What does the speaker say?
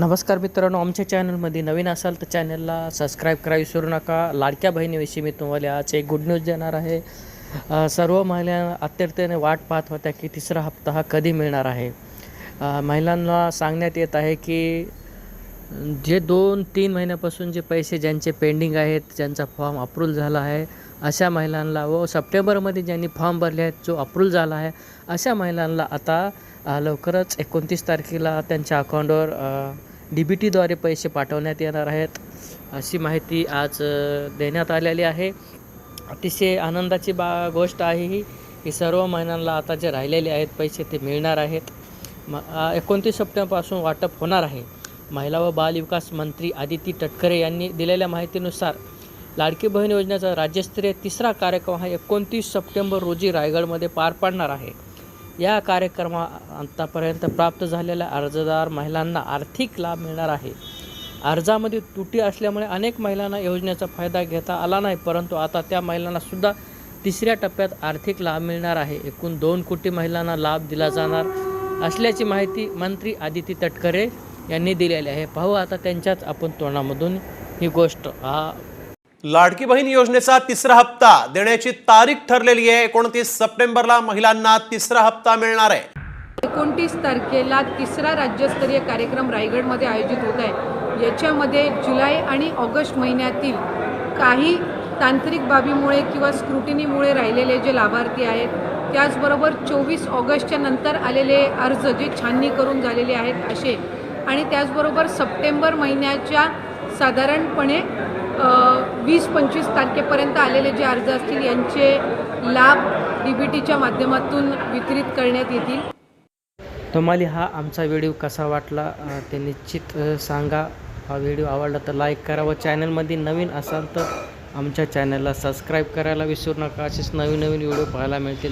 नमस्कार मित्रांनो आमच्या चॅनलमध्ये नवीन असाल तर चॅनलला सबस्क्राईब करा विसरू नका. लाडक्या बहिणीविषयी मी तुम्हाला आज एक गुड न्यूज देणार आहे. सर्व महिला अत्यंतने वाट पाहत होत्या की तिसरा हप्ता हा कधी मिळणार आहे? महिलांना सांगण्यात येत आहे की जे दोन तीन महिन्यापासून जे पैसे ज्यांचे पेंडिंग आहेत ज्यांचा फॉर्म अप्रूव्ह झाला आहे अशा महिलांना व सप्टेंबरमध्ये ज्यांनी फॉर्म भरले आहेत जो अप्रूव्ह झाला आहे अशा महिलांना आता लवकरच एकोणतीस तारखेला त्यांच्या अकाउंटवर डी बी टीद्वारे पैसे पाठवण्यात येणार आहेत अशी माहिती आज देण्यात आलेली आहे. अतिशय आनंदाची बा गोष्ट आहे ही की सर्व महिलांना आता जे राहिलेले आहेत पैसे ते मिळणार आहेत. म एकोणतीस सप्टेंबरपासून वाटप होणार आहे. महिला व बालविकास मंत्री आदिती तटकरे यांनी दिलेल्या माहितीनुसार लाडकी बहीण योजनेचा राज्यस्तरीय तिसरा कार्यक्रम हा एकोणतीस सप्टेंबर रोजी रायगडमध्ये पार पाडणार आहे. या कार्यक्रमा आतापर्यंत प्राप्त झालेल्या अर्जदार महिलांना आर्थिक लाभ मिळणार आहे. अर्जामध्ये तुटी असल्यामुळे अनेक महिलांना योजनेचा फायदा घेता आला नाही परंतु आता त्या महिलांनासुद्धा तिसऱ्या टप्प्यात आर्थिक लाभ मिळणार आहे. एकूण दोन कोटी महिलांना लाभ दिला जाणार असल्याची माहिती मंत्री आदिती तटकरे यांनी दिलेली आहे. पाहू आता त्यांच्याच आपण तोंडामधून ही गोष्ट. हा लाडकी बहीण योजनेचा तिसरा हप्ता देण्याची तारीख ठरलेली आहे. एकोणतीस सप्टेंबरला महिलांना तिसरा हप्ता मिळणार आहे. एकोणतीस तारखेला तिसरा राज्यस्तरीय कार्यक्रम रायगडमध्ये आयोजित होत आहे. याच्यामध्ये जुलै आणि ऑगस्ट महिन्यातील काही तांत्रिक बाबीमुळे किंवा स्क्रुटिनीमुळे राहिलेले जे लाभार्थी आहेत त्याचबरोबर चोवीस ऑगस्टच्या नंतर आलेले अर्ज जे छाननी करून झालेले आहेत असे आणि त्याचबरोबर सप्टेंबर महिन्याच्या साधारणपणे वीस पंचवीस तारखेपर्यंत आलेले जे अर्ज असतील यांचे लाभ डी बी टीच्या माध्यमातून वितरित करण्यात येतील. तुम्हाला हा आमचा व्हिडिओ कसा वाटला ते निश्चित सांगा. हा व्हिडिओ आवडला तर लाईक करा व चॅनलमध्ये नवीन असाल तर आमच्या चॅनलला सबस्क्राईब करायला विसरू नका. असेच नवीन नवीन व्हिडिओ पाहायला मिळतील.